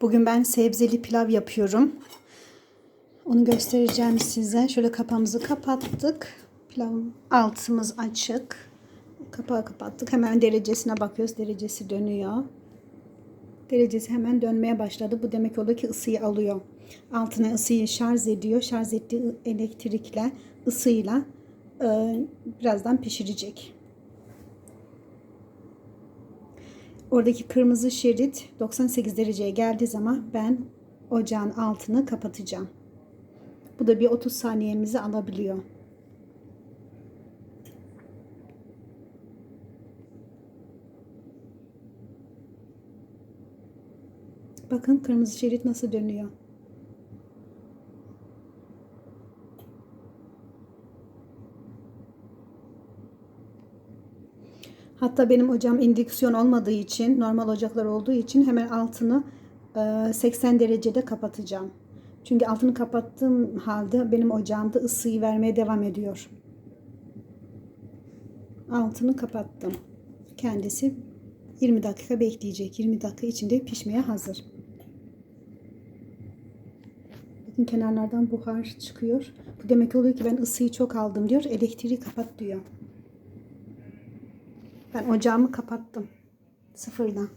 Bugün ben sebzeli pilav yapıyorum. Onu göstereceğim size. Şöyle kapağımızı kapattık. Pilavın altımız açık. Kapağı kapattık. Hemen derecesine bakıyoruz. Derecesi dönüyor. Derecesi hemen dönmeye başladı. Bu demek oluyor ki ısıyı alıyor. Altına ısıyı şarj ediyor. Şarj ettiği elektrikle, ısıyla e, birazdan pişirecek. Oradaki kırmızı şerit 98 dereceye geldiği zaman ben ocağın altını kapatacağım. Bu da bir 30 saniyemizi alabiliyor. Bakın kırmızı şerit nasıl dönüyor. Hatta benim ocağım indüksiyon olmadığı için, normal ocaklar olduğu için hemen altını e, 80 derecede kapatacağım. Çünkü altını kapattığım halde benim ocağımda ısıyı vermeye devam ediyor. Altını kapattım. Kendisi 20 dakika bekleyecek. 20 dakika içinde pişmeye hazır. Bakın kenarlardan buhar çıkıyor. Bu demek oluyor ki ben ısıyı çok aldım diyor. Elektriği kapat diyor. Ben ocağımı kapattım. Sıfırdan.